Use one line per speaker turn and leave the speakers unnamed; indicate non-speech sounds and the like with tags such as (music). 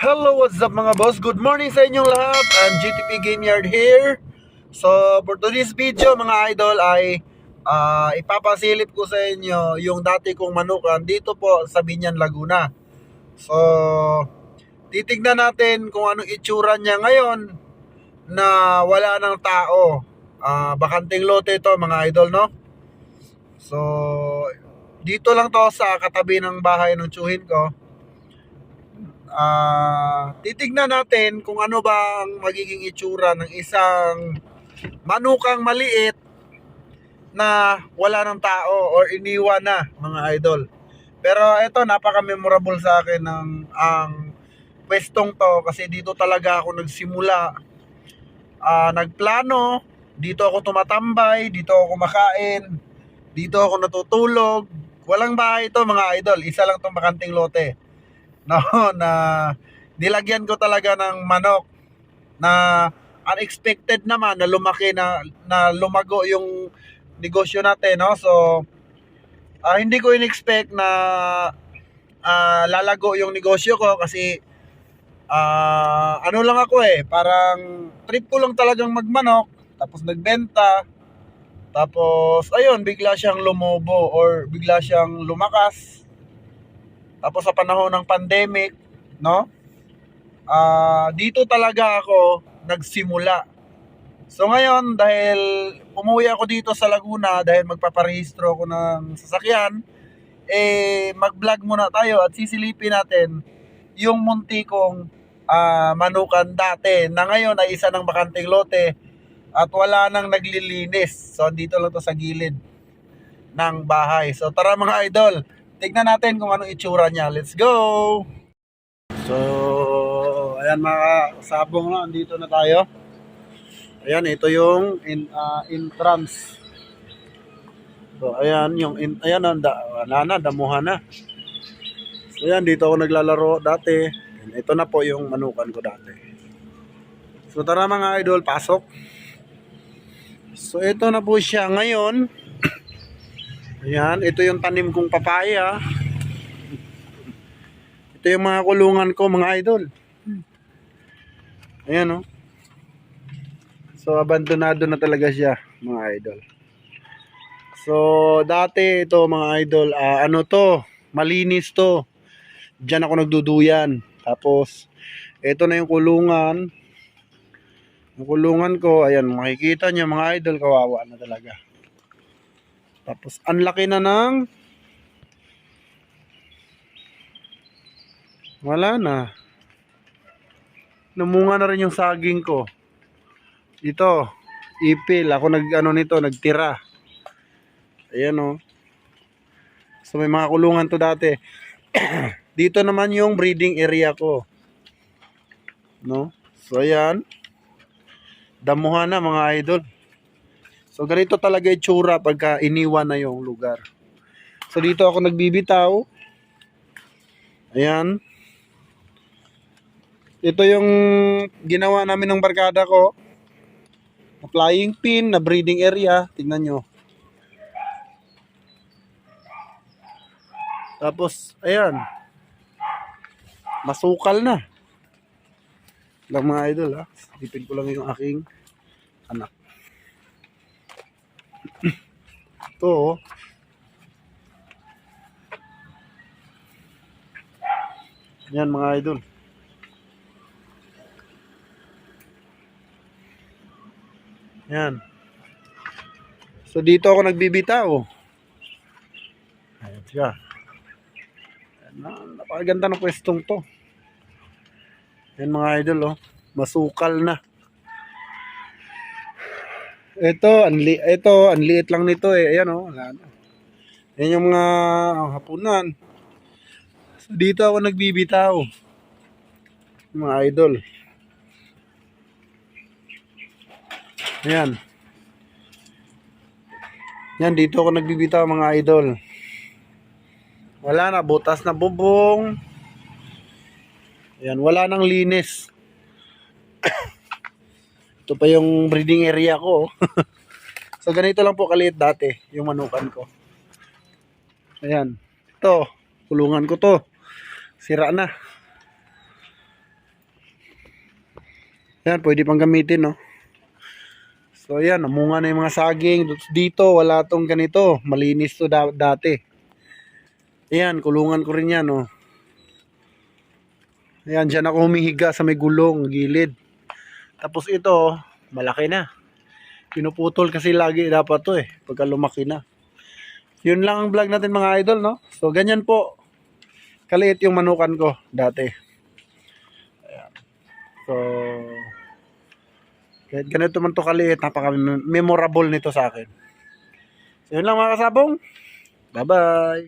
Hello, what's up mga boss? Good morning sa inyong lahat. I'm GTP Game Yard here. So, for today's video mga idol ay ah, ipapasilip ko sa inyo yung dati kong manukan dito po sa Binyan, Laguna. So, titignan natin kung anong itsura niya ngayon na wala ng tao. Ah, bakanting lote ito mga idol, no? So, dito lang to sa katabi ng bahay ng tsuhin ko ah titignan natin kung ano ba ang magiging itsura ng isang manukang maliit na wala ng tao or iniwan na mga idol. Pero ito napaka-memorable sa akin ng ang pwestong to kasi dito talaga ako nagsimula. Ah, nagplano, dito ako tumatambay, dito ako kumakain, dito ako natutulog. Walang bahay ito mga idol, isa lang tong bakanting lote no (laughs) na nilagyan ko talaga ng manok na unexpected naman na lumaki na na lumago yung negosyo natin no? So ah, hindi ko inexpect na ah, lalago yung negosyo ko kasi ah, ano lang ako eh parang trip ko lang talagang magmanok tapos nagbenta tapos ayun bigla siyang lumobo or bigla siyang lumakas tapos sa panahon ng pandemic, no? Ah, dito talaga ako nagsimula. So ngayon dahil umuwi ako dito sa Laguna dahil magpaparehistro ako ng sasakyan, eh mag-vlog muna tayo at sisilipin natin yung munti kong ah, manukan dati na ngayon ay isa ng bakanting lote at wala nang naglilinis. So dito lang to sa gilid ng bahay. So tara mga idol, tignan natin kung anong itsura niya. Let's go! So, ayan mga sabong na, andito na tayo. Ayan, ito yung in, ah, entrance. So, ayan, yung, in, ayan, ang da, wala na, damuhan na. So, ayan, dito ako naglalaro dati. Ayan, Ito na po yung manukan ko dati. So, tara mga idol, pasok. So, ito na po siya ngayon. Ayan, ito yung tanim kong papaya. Ito yung mga kulungan ko, mga idol. Ayan, oh. So, abandonado na talaga siya, mga idol. So, dati ito, mga idol, ah, ano to, malinis to. Diyan ako nagduduyan. Tapos, ito na yung kulungan. Yung kulungan ko, ayan, makikita niyo mga idol, kawawa na talaga. Tapos, ang laki na ng... Wala na. Namunga na rin yung saging ko. Ito, ipil. Ako nag, ano nito, nagtira. Ayan o. So, may mga kulungan to dati. (clears throat) Dito naman yung breeding area ko. No? So, ayan. Damuhan na mga idol. So ganito talaga itsura pagka iniwan na yung lugar. So dito ako nagbibitaw. Ayan. Ito yung ginawa namin ng barkada ko. Na flying pin, na breeding area. Tingnan nyo. Tapos, ayan. Masukal na. Lang mga idol ha. Dipin ko lang yung aking anak. Ito. Yan mga idol. Yan. So dito ako nagbibitaw. Ayan siya. Napakaganda ng pwestong to. Yan mga idol, oh. Masukal na. Ito, anli ito, ang liit lang nito eh. Ayan oh, wala. Yan yung mga hapunan. So, dito ako nagbibitaw. Mga idol. Ayan. Yan, dito ako nagbibitaw mga idol. Wala na, butas na bubong. Ayan, wala nang linis. Ito pa yung breeding area ko. oh. (laughs) so ganito lang po kaliit dati yung manukan ko. Ayan. Ito, kulungan ko to. Sira na. Yan, pwede pang gamitin, no? So, ayan, namunga na yung mga saging. Dito, wala tong ganito. Malinis to da- dati. Ayan, kulungan ko rin yan, no? Ayan, dyan ako humihiga sa may gulong, gilid. Tapos ito, malaki na. Pinuputol kasi lagi dapat to eh, pagka lumaki na. Yun lang ang vlog natin mga idol, no? So, ganyan po. Kaliit yung manukan ko dati. Ayan. So, kahit ganito man to kaliit, napaka-memorable nito sa akin. So, yun lang mga kasabong. Bye-bye!